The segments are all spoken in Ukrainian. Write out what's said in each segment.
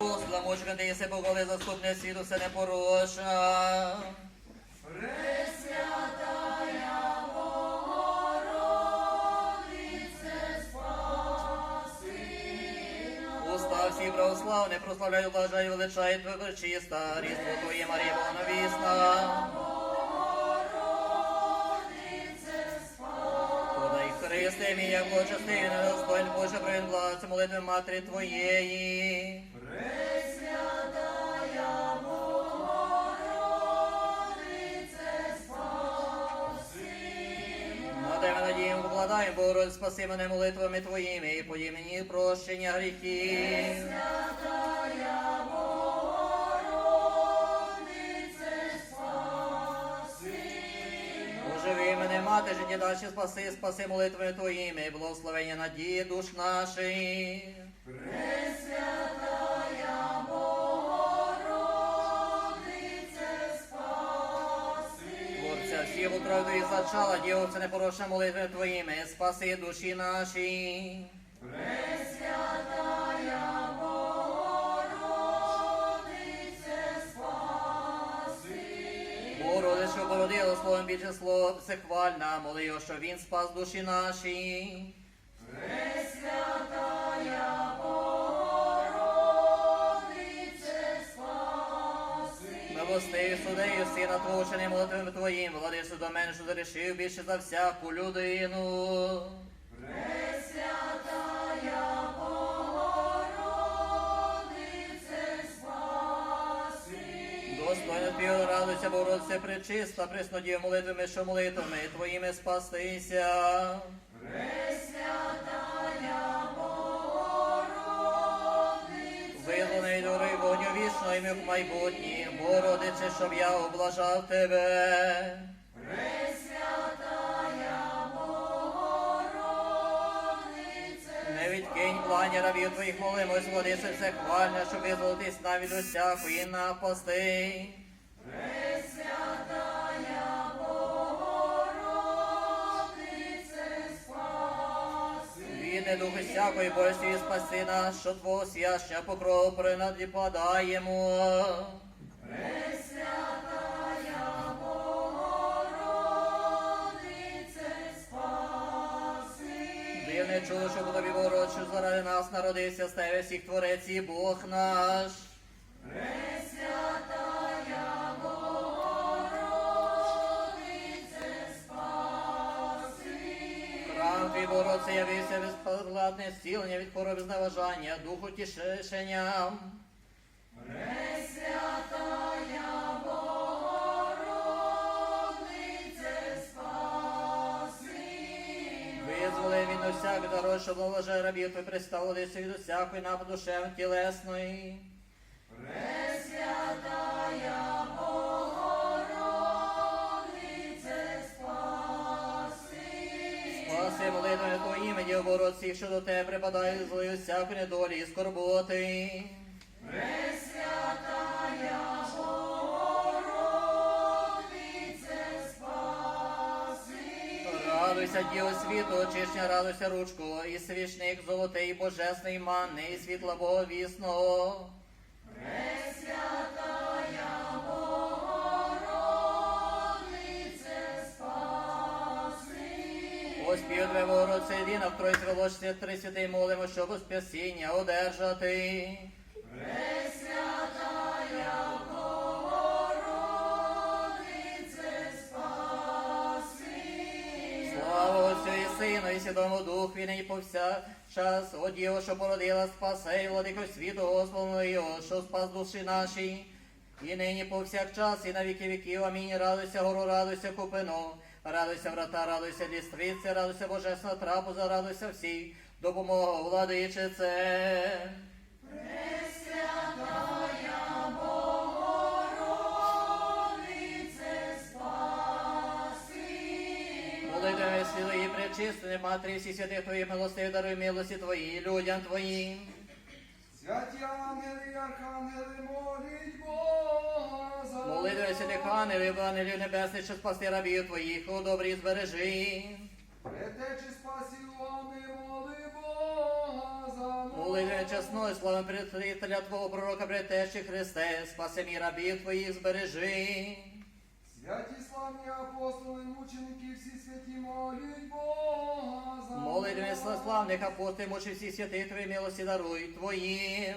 Апостола, може ти єси Богове заступне світу, все непорочна. Уста всі православні, прославляю, блажаю, величаю Твою пречиста, різдво Твоє, Марія Богоновісна. Христе, мій, як Божа недостоин Боже, благоці молитви Матері Твоєї. На тебе надіємо, покладаємо, Богородице, спаси мене молитвами Твоїми, і поді мені прощення гріхів. Оживи жені наші спаси, спаси молитвою Твоїми, благословення надії душ наших. Творця всіх утроду і зачала, дівце непорочна молитви Твоїми, спаси душі наші. Богородице, словом більше слово всехвальна, моли що він спас душі наші. Милостиві судею, сина Твого, що не молитвами Твоїм, владишу до мене, що зарішив більше за всяку людину. Твій радуйся, Богородице, пречиста, преснодію молитвами, що молитвами Твоїми спастися. Визволений до гори вогню вічно і ми в майбутнє, Богородице, щоб я облажав Тебе. Не відкинь плані рабів твоїх молимось, владице все хвальне, щоб визволитись навіть до всякої напасти. Духи всякої болісті спаси нас, що твого свяща покрову принаді подаємо. Дивне чудо, що тобі ворот, що заради нас народився, тебе всіх творець і Бог наш. Твій Богородце, явився безподладне зцілення від хвороби зневажання, духу тішення. Визволи він усяк дорож, що благоже рабів твій приставилися від усякої нападу душев тілесної. Діво всіх, що до тебе припадають злою всяку недолі і скорботи. Радуйся, Діво світу, очищення, радуйся, ручку, і свічник золотий, божесний манний, і світла Боговісного. Тве Богородце, єдина в Тройці Волочці, три святий молимо, щоб у спасіння одержати. Слава Отцю і Сину, і Святому Духу, і нині повсякчас, о Діво, що породила, спасе, і владико світу, Господу його, що спас душі наші, і нині повсякчас, і на віки віків. Амінь. Радуйся, гору, радуйся, купино, радуйся, врата, радуйся, ліствиці, радуйся, божесна трапеза, радуйся всіх, допомога, владичице. Молитвами святої пречистої Матері всі святих Твої милости, даруй милості Твої, людям Твоїм. Ангелів, Євангелію Небесних, що спасти рабів Твоїх, у добрі збережи. Притечі спасі вами, моли Бога за нас. Молитвами чесної, слави Бога, Твого пророка, предтечі Христе, спаси мій рабів Твоїх збережи. Святі славні апостоли, мученики, всі святі моліть Бога за нас. славних апостолів, мучи всі святи Твої милості даруй Твоїм.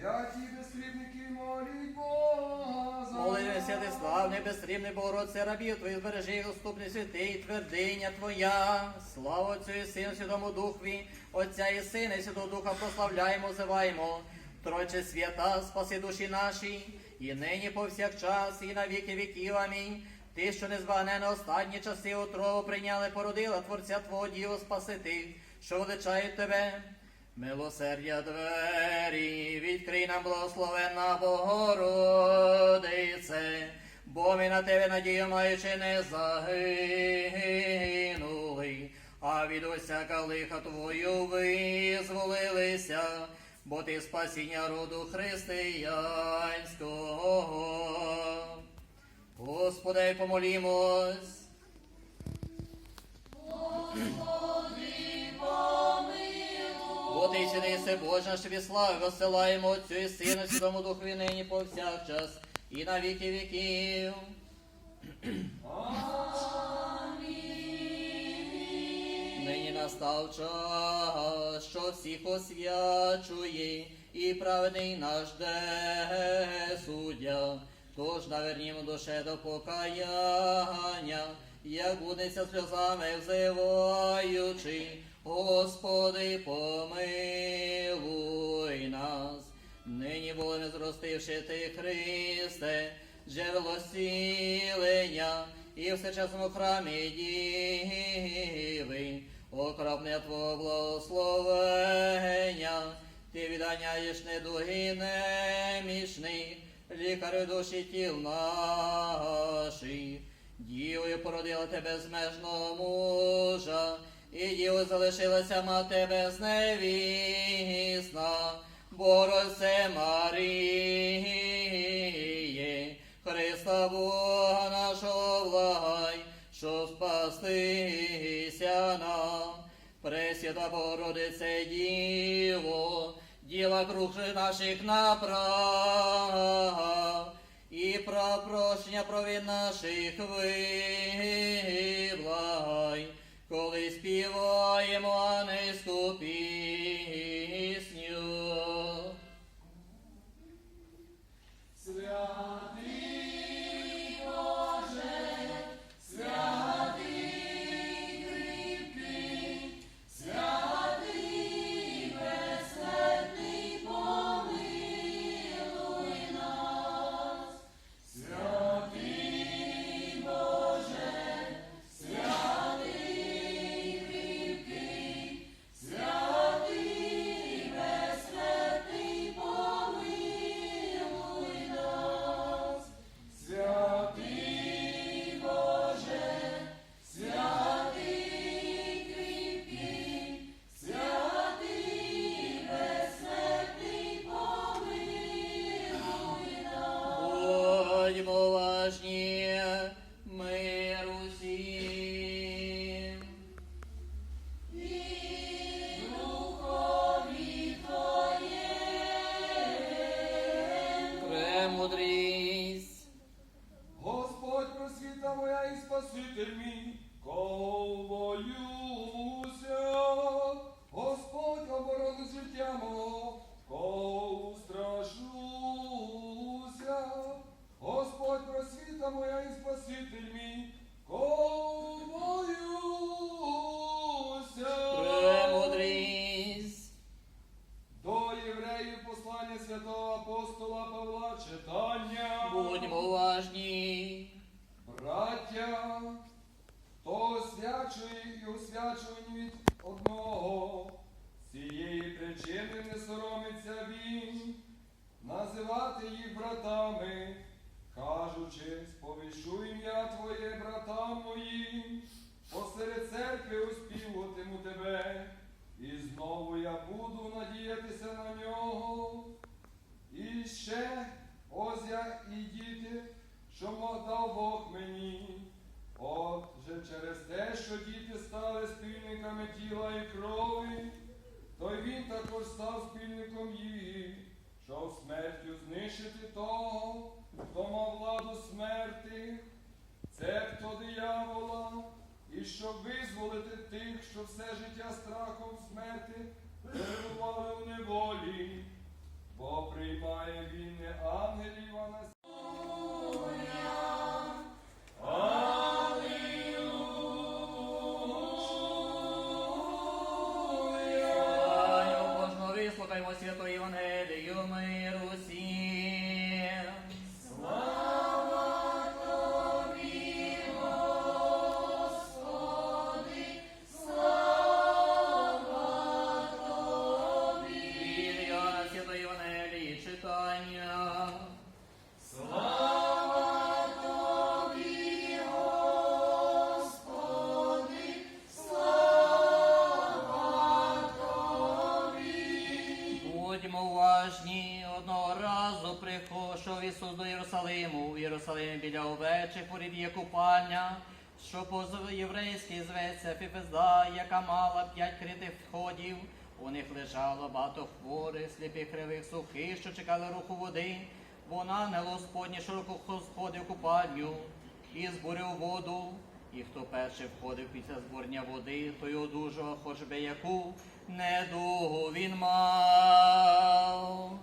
Святі безсрібники, моліть Бога за Молитві нас. святий славний, безстрібний Богородце, рабів Твоїх збережи, доступний святий, твердиня Твоя. Слава Отцю і Сину, Святому Духові, Отця і Сина, і Святого Духа прославляємо, зиваємо. Тройче свята, спаси душі наші, і нині повсякчас, і на віки віків. Амінь. Ти, що незбагненно останні часи отрову прийняли, породила Творця Твого Діва спасити, що величають Тебе. Милосердя двері, відкрий нам благословенна Богородице, бо ми на тебе надію маючи не загинули, а від усяка лиха Твою визволилися, бо ти спасіння роду християнського. Господи, помолімось. Бо ти сюди все Божа, що від слави посилаємо Отцю і Сину, Святому Духові нині повсякчас, і на віки віків. Нині настав час, що всіх освячує, і праведний наш де суддя. Тож навернімо душе до покаяння, як будеться сльозами взиваючи, Господи, помилуй нас. Нині волеме зростивши ти, Христе, джерело сілення, і в всечасному храмі діви, окропне Твого благословення, ти відганяєш недуги немічних, лікарю душі тіл наших. Дівою породила тебе безмежного мужа, і дівою залишилася мати безневісна, Борose Маріє, Христа Бога нашого влагай, що спастися нам. Пресвята Богородице Діво, діла круг наших направ, і про прощення провин наших виблагай, коли співаємо не пісню. Спаситель мій, освячує і освячувані від одного, цієї причини не соромиться він, називати їх братами, кажучи, сповіщу ім'я Твоє, братам моїм, посеред церкви оспівуватиму тебе, і знову я буду надіятися на нього. І ще ось я і діти, що дав Бог мені. Отже, через те, що діти стали спільниками тіла і крові, то й він також став спільником її, щоб смертю знищити того, хто мав владу смерти, цебто диявола, і щоб визволити тих, що все життя страхом смерти перебували в неволі, бо приймає він не ангелів, а на Божно вислухаймо свято Євангелію миру всім. Одного разу прийшов Ісус до Єрусалиму. У Єрусалимі біля овечих порід є купальня, що по єврейськи зветься Фіфезда, яка мала п'ять критих входів. У них лежало багато хворих, сліпих, кривих, сухих, що чекали руху води. Вона не Господні широко сходив купальню і збурив воду. І хто перший входив після зборня води, той одужав, хоч би яку недугу він мав.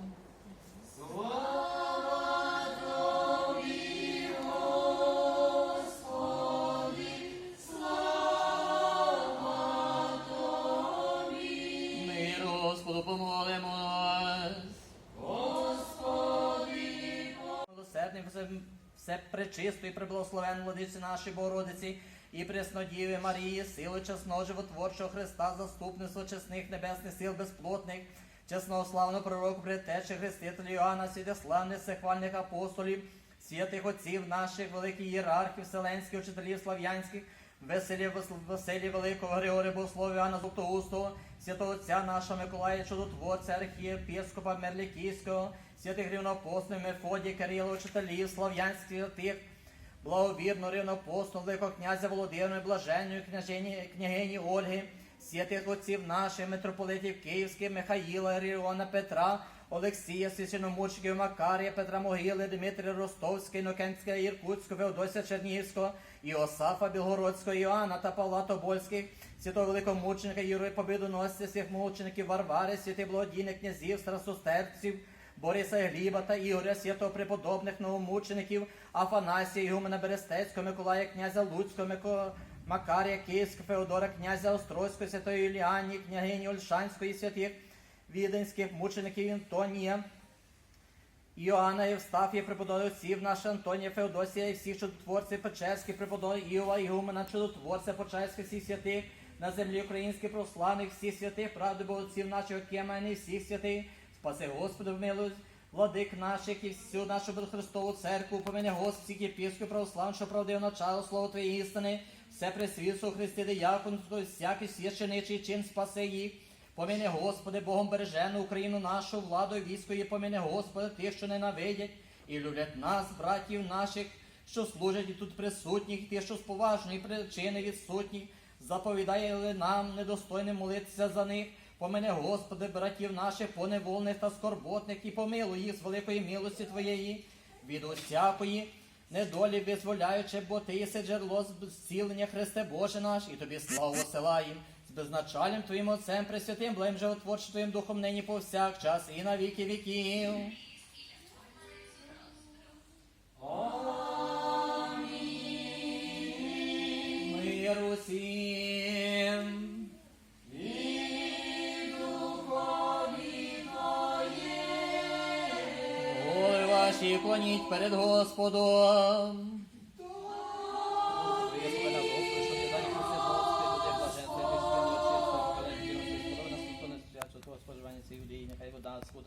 Господу помолимось. Милосердний все, все пречисто і приблагословен владиці нашій Богородиці і Преснодіви Марії, сили чесного животворчого Христа, заступництво чесних небесних сил безплотних, чесного славного пророку, предтечі Хрестителя Іоанна, святославних всехвальних апостолів, святих отців наших, великих ієрархів, вселенських учителів слав'янських, Веселі Василі Великого, Григорія Богослова, Іоанна Златоустого, святого Отця нашого Миколая Чудотворця, архієпископа Мерлікійського, святих рівноапостолів Мефодія, Кирила, учителів, слав'янських святих, благовірно рівноапостол, великого князя Володимира, блаженної княгині Ольги, святих отців наших, митрополитів Київських, Михаїла, Ріона, Петра, Олексія, священомучників Макарія, Петра Могили, Дмитрія Ростовський, Інокентська, Іркутського, Феодосія Чернігівського, Іосафа Білгородського, Іоанна та Павла Тобольських, святого великого мученика Юрія Побідоносця, всіх мучеників Варвари, святих благодійних князів, страсостерців, Бориса Гліба та Ігоря, святого преподобних новомучеників, Афанасія, Ігумена Берестецького, Миколая, князя Луцького, Мико... Макарія, Київського, Феодора, князя Острозького, святої Юліані, княгині Ольшанської, святих віденських мучеників Антонія, Іоанна, Євстафія, преподобних отців наша Антонія, Феодосія і всіх чудотворців Печерських, преподобних Іова, Ігумена, чудотворця Почаївських, всіх святих, на землі українських прославних, всіх святих, правди отців наших Кемени, всіх святих, спаси Господи, вмилуй, владик наших і всю нашу Христову церкву, помине Господь, всіх єпископів православних, що правдив начало Слово Твоєї істини, все пресвітство Христи, дияконство, всякий священичий чин спаси їх. Поміни, Господи, Богом бережену Україну нашу, владу і військо Господи, тих, що ненавидять і люблять нас, братів наших, що служать і тут присутніх, ті, що з поважної причини відсутні, заповідає нам недостойним молитися за них. Помини, Господи, братів наших, поневольних та скорботних, і помилуй їх з великої милості Твоєї, від усякої недолі визволяючи, бо Ти єси джерело зцілення, Христе Боже наш, і Тобі славу посилаєм з безначальним Твоїм Отцем Пресвятим, же, животворчим Твоїм Духом нині повсякчас і на віки віків. ми усім. Ваші клоніть перед Господом. Нехай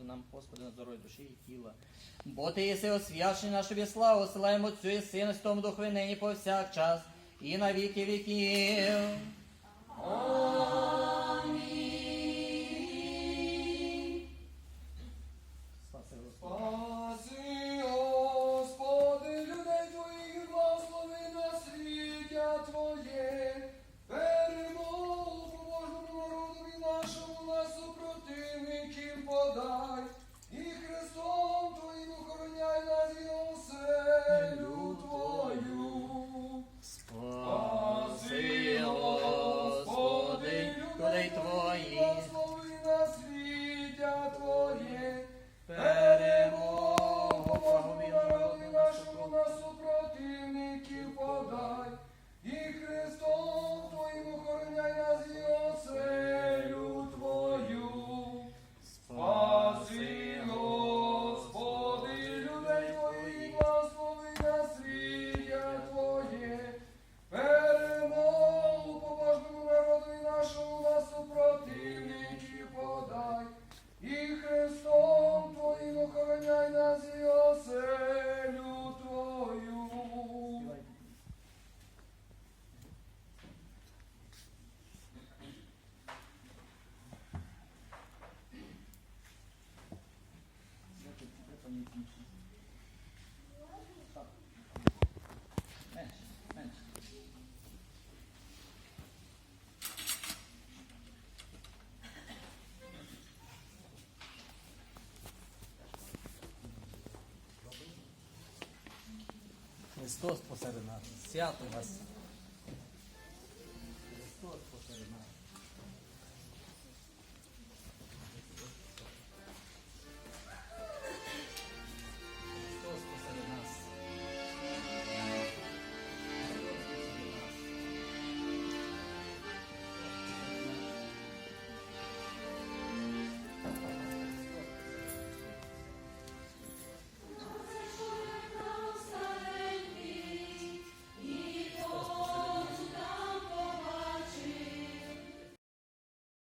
нам, Господи, на здоров'я душі і тіла. Бо ти єси освячений на тобі славу, силаємо Отцю і Сину, Святому Духу, і повсякчас, і на віки віків. Христос посеред нас. Свято вас.